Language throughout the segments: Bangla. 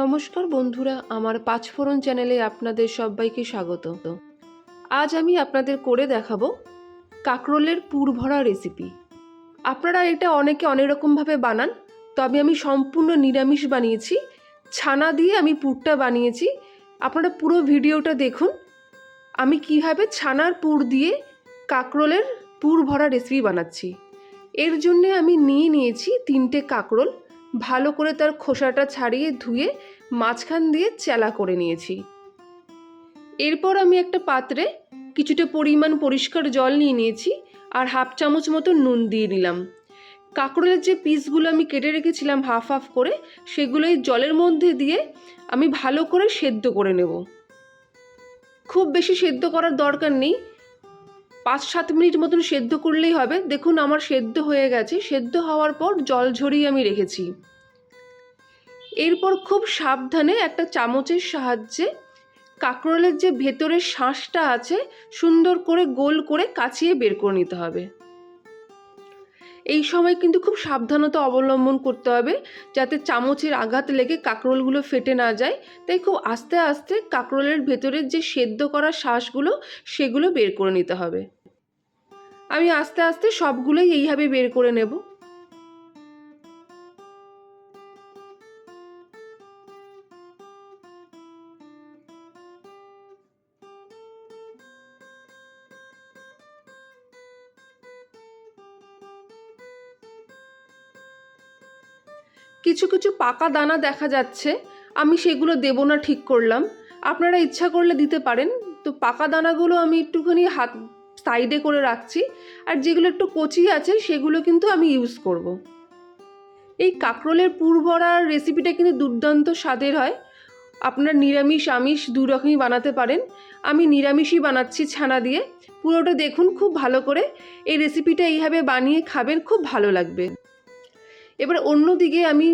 নমস্কার বন্ধুরা, আমার পাঁচফোড়ন চ্যানেলে আপনাদের সবাইকে স্বাগত। আজ আমি আপনাদের করে দেখাবো কাঁকরোলের পুর ভরা রেসিপি আপনারা এটা অনেকে অনেক রকমভাবে বানান, তবে আমি সম্পূর্ণ নিরামিষ বানিয়েছি। ছানা দিয়ে আমি পুরটা বানিয়েছি। আপনারা পুরো ভিডিওটা দেখুন। আমি কীভাবে ছানার পুর দিয়ে কাঁকরোলের পুর ভরা রেসিপি বানাচ্ছি। এর জন্যে আমি নিয়ে নিয়েছি তিনটে কাঁকরোল। ভালো করে তার খোসাটা ছাড়িয়ে ধুয়ে মাঝখান দিয়ে চেলা করে নিয়েছি। এরপর আমি একটা পাত্রে কিছুটা পরিমাণ পরিষ্কার জল নিয়ে নিয়েছি আর হাফ চামচ মতো নুন দিয়ে নিলাম। কাঁকড়ের যে পিসগুলো আমি কেটে রেখেছিলাম হাফ হাফ করে সেগুলো এই জলের মধ্যে দিয়ে আমি ভালো করে সেদ্ধ করে নেব। খুব বেশি সেদ্ধ করার দরকার নেই পাঁচ সাত মিনিট মতন সেদ্ধ করলেই হবে। দেখুন আমার সেদ্ধ হয়ে গেছে। সেদ্ধ হওয়ার পর জল ঝরিয়ে আমি রেখেছি। এরপর খুব সাবধানে একটা চামচের সাহায্যে কাঁকরোলের যে ভেতরের শাঁসটা আছে, সুন্দর করে গোল করে কাচিয়ে বের করে নিতে হবে। এই সময় কিন্তু খুব সাবধানতা অবলম্বন করতে হবে, যাতে চামচের আঘাত লেগে কাঁকরোলগুলো ফেটে না যায়। তাই খুব আস্তে আস্তে কাঁকরোলের ভেতরের যে সেদ্ধ করা শ্বাসগুলো সেগুলো বের করে নিতে হবে। আমি আস্তে আস্তে সবগুলোই এইভাবে বের করে নেব। কিছু কিছু পাকা দানা দেখা যাচ্ছে, আমি সেগুলো দেবো না ঠিক করলাম। আপনারা ইচ্ছা করলে দিতে পারেন। তো পাকা দানাগুলো আমি একটুখানি হাত সাইডে করে রাখছি। আর যেগুলো একটু কচি আছে, সেগুলো কিন্তু আমি ইউজ করব। এই কাঁকরোলের ভরার রেসিপিটা কিন্তু দুর্দান্ত স্বাদের হয়। আপনার নিরামিষ, আমিষ দু রকমই বানাতে পারেন। আমি নিরামিষই বানাচ্ছি ছানা দিয়ে। পুরোটা দেখুন খুব ভালো করে। এই রেসিপিটা এইভাবে বানিয়ে খাবেন, খুব ভালো লাগবে। এবার অন্যদিকে আমি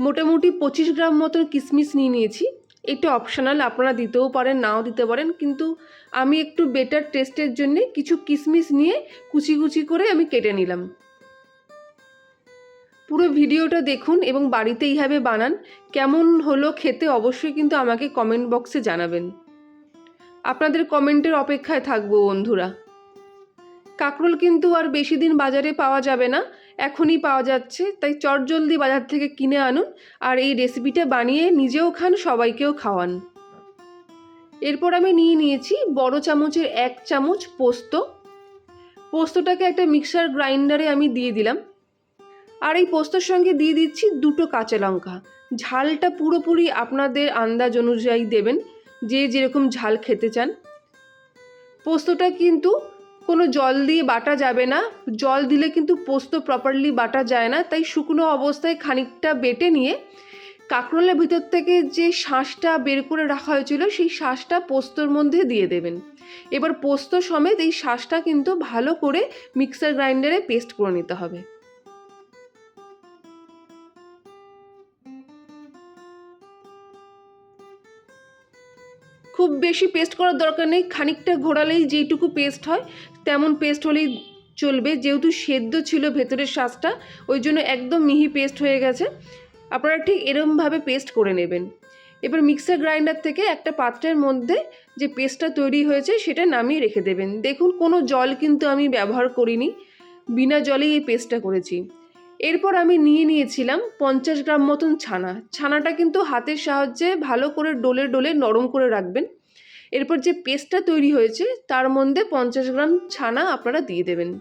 মোটামুটি পঁচিশ গ্রাম মতন কিশমিশ নিয়ে নিয়েছি। এটা অপশনাল আপনারা দিতেও পারেন, নাও দিতে পারেন, কিন্তু আমি একটু বেটার টেস্টের জন্যে কিছু কিশমিশ নিয়ে কুচি কুচি করে আমি কেটে নিলাম। পুরো ভিডিওটা দেখুন এবং বাড়িতে এইভাবে বানান, কেমন হলো খেতে অবশ্যই কিন্তু আমাকে কমেন্ট বক্সে জানাবেন। আপনাদের কমেন্টের অপেক্ষায় থাকব বন্ধুরা। কাঁকরোল কিন্তু আর বেশি দিন বাজারে পাওয়া যাবে না এখনই পাওয়া যাচ্ছে। তাই চটজলদি বাজার থেকে কিনে আনুন আর এই রেসিপিটা বানিয়ে নিজেও খান, সবাইকেও খাওয়ান। এরপর আমি নিয়ে নিয়েছি বড় চামচের এক চামচ পোস্ত। পোস্তটাকে একটা মিক্সার গ্রাইন্ডারে আমি দিয়ে দিলাম। আর এই পোস্তর সঙ্গে দিয়ে দিচ্ছি দুটো কাঁচা লঙ্কা। ঝালটা পুরোপুরি আপনাদের আন্দাজ অনুযায়ী দেবেন, যে যেরকম ঝাল খেতে চান। পোস্তটা কিন্তু কোনো জল দিয়ে বাটা যাবে না। জল দিলে কিন্তু পোস্ত প্রপারলি বাটা যায় না। তাই শুকনো অবস্থায় খানিকটা বেটে নিয়ে কাঁকরোলের ভিতর থেকে যে শাঁসটা বের করে রাখা হয়েছিল, সেই শাঁসটা পোস্তর মধ্যে দিয়ে দেবেন। এবার পোস্ত সমেত এই শাঁসটা কিন্তু ভালো করে মিক্সার গ্রাইন্ডারে পেস্ট করে নিতে হবে। খুব বেশি পেস্ট করার দরকার নেই, খানিকটা ঘোরালেই যেইটুকু পেস্ট হয়, তেমন পেস্ট হলেই চলবে। যেহেতু সেদ্ধ ছিল ভেতরের শ্বাসটা ওই জন্য একদম মিহি পেস্ট হয়ে গেছে। আপনারা ঠিক এরমভাবে পেস্ট করে নেবেন। এবার মিক্সার গ্রাইন্ডার থেকে একটা পাত্রের মধ্যে যে পেস্টটা তৈরি হয়েছে, সেটা নামিয়ে রেখে দেবেন। দেখুন, কোনো জল কিন্তু আমি ব্যবহার করিনি। বিনা জলেই এই পেস্টটা করেছি। এরপর আমি নিয়ে নিয়েছিলাম পঞ্চাশ গ্রাম মতন ছানা। ছানাটা কিন্তু হাতের সাহায্যে ভালো করে ডোলে ডোলে নরম করে রাখবেন। এরপর যে পেস্টটা তৈরি হয়েছে, তার মধ্যে পঞ্চাশ গ্রাম ছানা আপনারা দিয়ে দেবেন।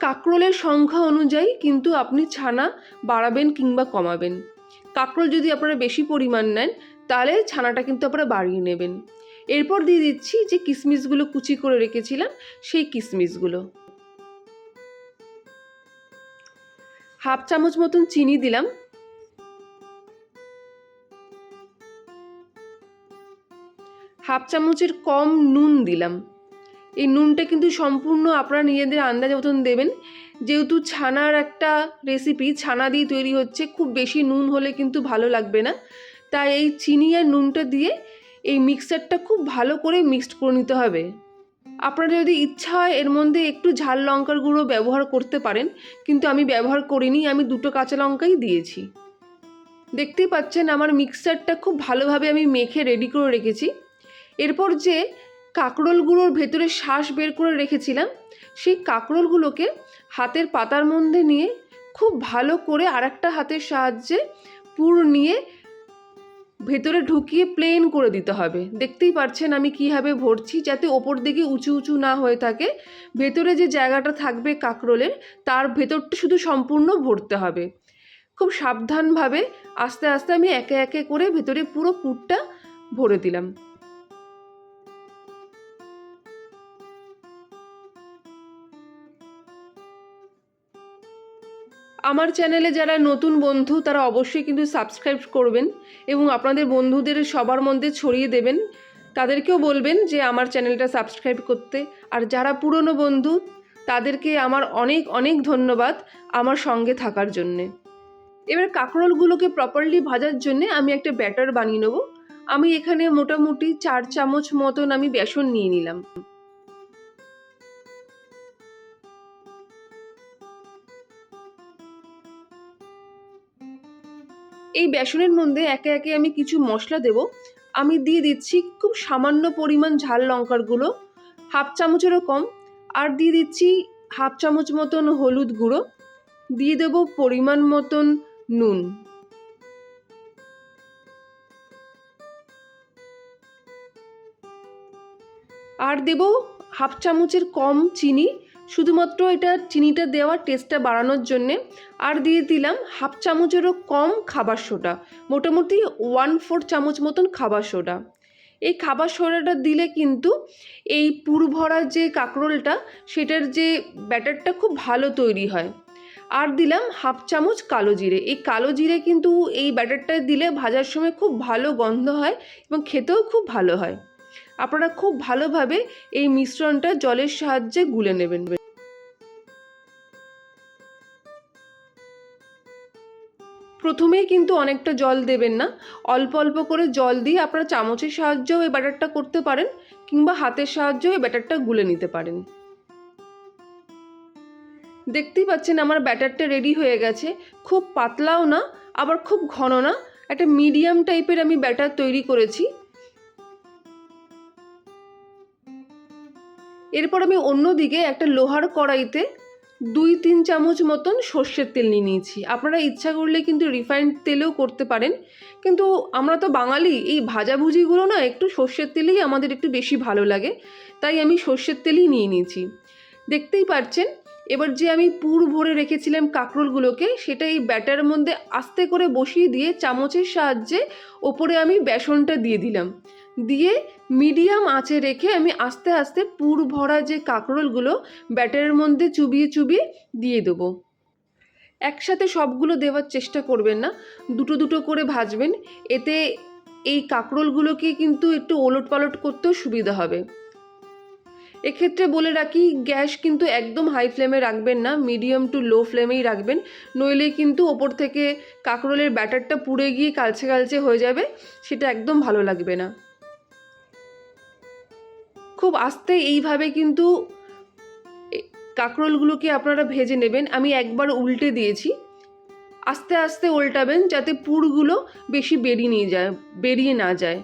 কাঁকরোলের সংখ্যা অনুযায়ী কিন্তু আপনি ছানা বাড়াবেন কিংবা কমাবেন। কাঁকরোল যদি আপনারা বেশি পরিমাণ নেন, তাহলে ছানাটা কিন্তু আপনারা বাড়িয়ে নেবেন। এরপর দিয়ে দিচ্ছি যে কিশমিশগুলো কুচি করে রেখেছিলাম, সেই কিশমিশগুলো হাফ চামচ মতন চিনি দিলাম। হাফ চামচের কম নুন দিলাম। এই নুনটা কিন্তু সম্পূর্ণ আপনারা নিজেদের আন্দাজ মতন দেবেন। যেহেতু ছানার একটা রেসিপি ছানা দিয়ে তৈরি হচ্ছে, খুব বেশি নুন হলে কিন্তু ভালো লাগবে না। তাই এই চিনি আর নুনটা দিয়ে এই মিক্সারটা খুব ভালো করে মিক্সড করে নিতে হবে। আপনার যদি ইচ্ছা হয় এর মধ্যে একটু ঝাল লঙ্কার গুঁড়ো ব্যবহার করতে পারেন, কিন্তু আমি ব্যবহার করিনি, আমি দুটো কাঁচা লঙ্কাই দিয়েছি। দেখতেই পাচ্ছেন আমার মিক্সারটা খুব ভালোভাবে আমি মেখে রেডি করে রেখেছি। এরপর যে কাঁকরোলগুলোর ভেতরে শ্বাস বের করে রেখেছিলাম, সেই কাঁকরোলগুলোকে হাতের পাতার মধ্যে নিয়ে খুব ভালো করে আরেকটা হাতের সাহায্যে পুর নিয়ে ভেতরে ঢুকিয়ে প্লেন করে দিতে হবে। দেখতেই পারছেন আমি কীভাবে ভরছি যাতে ওপর দিকে উঁচু উঁচু না হয়ে থাকে। ভেতরে যে জায়গাটা থাকবে কাঁকরোলের, তার ভেতরটা শুধু সম্পূর্ণ ভরতে হবে। খুব সাবধানভাবে আস্তে আস্তে আমি একে একে করে ভেতরে পুরো পুরটা ভরে দিলাম। আমার চ্যানেলে যারা নতুন বন্ধু, তারা অবশ্যই কিন্তু সাবস্ক্রাইব করবেন এবং আপনাদের বন্ধুদের সবার মধ্যে ছড়িয়ে দেবেন। তাদেরকেও বলবেন যে আমার চ্যানেলটা সাবস্ক্রাইব করতে। আর যারা পুরনো বন্ধু, তাদেরকে আমার অনেক অনেক ধন্যবাদ আমার সঙ্গে থাকার জন্যে। এবার কাঁকরোলগুলোকে প্রপারলি ভাজার জন্যে আমি একটা ব্যাটার বানিয়ে নেব। আমি এখানে মোটামুটি চার চামচ মতন আমি বেসন নিয়ে নিলাম। এই বেসনের মধ্যে একে একে আমি কিছু মশলা দেব। আমি দিয়ে দিচ্ছি খুব সামান্য পরিমাণ ঝাল লঙ্কার গুঁড়ো, হাফ চামচেরও কম, আর দিয়ে দিচ্ছি হাফ চামচ মতন হলুদ গুঁড়ো, দিয়ে দেব পরিমাণ মতন নুন। আর দেব হাফ চামচের কম চিনি শুধুমাত্র এটা চিনিটা দেওয়ার টেস্টটা বাড়ানোর জন্যে, আর দিয়ে দিলাম হাফ চামচেরও কম খাবার সোডা, মোটামুটি ওয়ান ফোর চামচ মতন খাবার সোডা। এই খাবার সোডাটা দিলে কিন্তু এই পুর ভরা যে কাঁকরোলটা, সেটার যে ব্যাটারটা খুব ভালো তৈরি হয়। আর দিলাম হাফ চামচ কালো জিরে, এই কালো জিরে কিন্তু এই ব্যাটারটা দিলে ভাজার সময় খুব ভালো গন্ধ হয় এবং খেতেও খুব ভালো হয়। আপনারা খুব ভালোভাবে এই মিশ্রণটা জলের সাহায্যে গুলে নেবেন। প্রথমেই কিন্তু অনেকটা জল দেবেন না। অল্প অল্প করে জল দিয়ে আপনারা চামচের সাহায্যেও এই ব্যাটারটা করতে পারেন কিংবা হাতের সাহায্যেও এই ব্যাটারটা গুলে নিতে পারেন। দেখতেই পাচ্ছেন আমার ব্যাটারটা রেডি হয়ে গেছে। খুব পাতলাও না, আবার খুব ঘন না। একটা মিডিয়াম টাইপের আমি ব্যাটার তৈরি করেছি। এরপর আমি অন্যদিকে একটা লোহার কড়াইতে দুই তিন চামচ মতন সর্ষের তেল নিয়ে নিয়েছি। আপনারা ইচ্ছা করলে কিন্তু রিফাইন্ড তেলেও করতে পারেন। কিন্তু আমরা তো বাঙালি, এই ভাজাভুজিগুলো না একটু সর্ষের তেলেই আমাদের একটু বেশি ভালো লাগে। তাই আমি সর্ষের তেলই নিয়ে নিয়েছি। দেখতেই পাচ্ছেন এবার যে আমি পুর ভরে রেখেছিলাম কাঁকরোলগুলোকে, সেটা এই ব্যাটার মধ্যে আস্তে করে বসিয়ে দিয়ে চামচের সাহায্যে ওপরে আমি বেসনটা দিয়ে দিলাম। দিয়ে মিডিয়াম আঁচে রেখে আমি আস্তে আস্তে পুর ভরা যে কাঁকরোলগুলো ব্যাটারের মধ্যে চুবিয়ে চুবিয়ে দিয়ে দেবো। একসাথে সবগুলো দেওয়ার চেষ্টা করবেন না, দুটো দুটো করে ভাজবেন। এতে এই কাঁকরোলগুলোকে কিন্তু একটু ওলট পালট করতেও সুবিধা হবে। এক্ষেত্রে বলে রাখি, গ্যাস কিন্তু একদম হাই ফ্লেমে রাখবেন না, মিডিয়াম টু লো ফ্লেমেই রাখবেন। নইলে কিন্তু ওপর থেকে কাঁকরোলের ব্যাটারটা পুড়ে গিয়ে কালচে কালচে হয়ে যাবে, সেটা একদম ভালো লাগবে না। খুব আস্তে এইভাবে কিন্তু কাঁকরোলগুলোকে আপনারা ভেজে নেবেন। আমি একবার উল্টে দিয়েছি। আস্তে আস্তে উল্টাবেন যাতে পুরগুলো বেশি বেরিয়ে নিয়ে যায়, বেরিয়ে না যায়।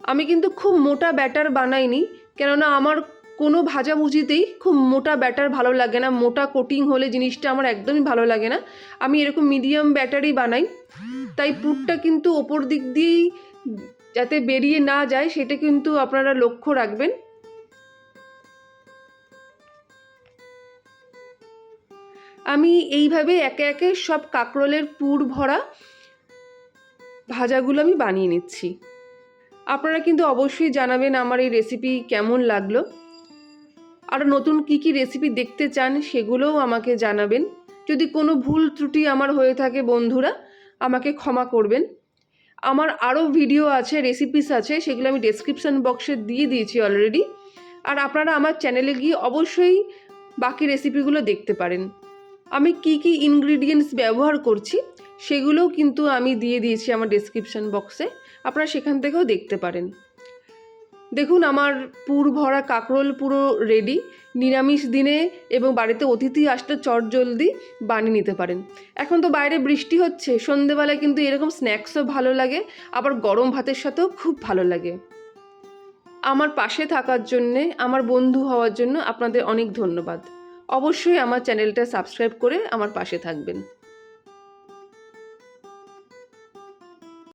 আমি কিন্তু খুব মোটা ব্যাটার বানাইনি, কেননা আমার কোনো ভাজাভুজিতেই খুব মোটা ব্যাটার ভালো লাগে না। মোটা কোটিং হলে জিনিসটা আমার একদমই ভালো লাগে না। আমি এরকম মিডিয়াম ব্যাটারই বানাই। তাই পুরটা কিন্তু ওপর দিক দিয়েই যাতে বেরিয়ে না যায়, সেটা কিন্তু আপনারা লক্ষ্য রাখবেন। আমি এইভাবে একে একে সব কাঁকরোলের পুর ভরা ভাজাগুলো আমি বানিয়ে নিচ্ছি। আপনারা কিন্তু অবশ্যই জানাবেন আমার এই রেসিপি কেমন লাগল। আর নতুন কি কি রেসিপি দেখতে চান, সেগুলোও আমাকে জানাবেন। যদি কোনো ভুল ত্রুটি আমার হয়ে থাকে বন্ধুরা, আমাকে ক্ষমা করবেন। আমার আরও ভিডিও আছে রেসিপিস আছে, সেগুলো আমি ডেসক্রিপশান বক্সে দিয়ে দিয়েছি অলরেডি আর আপনারা আমার চ্যানেলে গিয়ে অবশ্যই বাকি রেসিপিগুলো দেখতে পারেন। আমি কি কি ইনগ্রিডিয়েন্টস ব্যবহার করছি, সেগুলোও কিন্তু আমি দিয়ে দিয়েছি আমার ডেসক্রিপশান বক্সে আপনারা সেখান থেকেও দেখতে পারেন। দেখুন, আমার পুর ভরা কাঁকরোল পুরো রেডি নিরামিষ দিনে এবং বাড়িতে অতিথি আসলে চট জলদি বানিয়ে নিতে পারেন। এখন তো বাইরে বৃষ্টি হচ্ছে, সন্ধেবেলায় কিন্তু এরকম স্ন্যাক্সও ভালো লাগে, আবার গরম ভাতের সাথেও খুব ভালো লাগে। আমার পাশে থাকার জন্যে, আমার বন্ধু হওয়ার জন্য আপনাদের অনেক ধন্যবাদ। অবশ্যই আমার চ্যানেলটা সাবস্ক্রাইব করে আমার পাশে থাকবেন।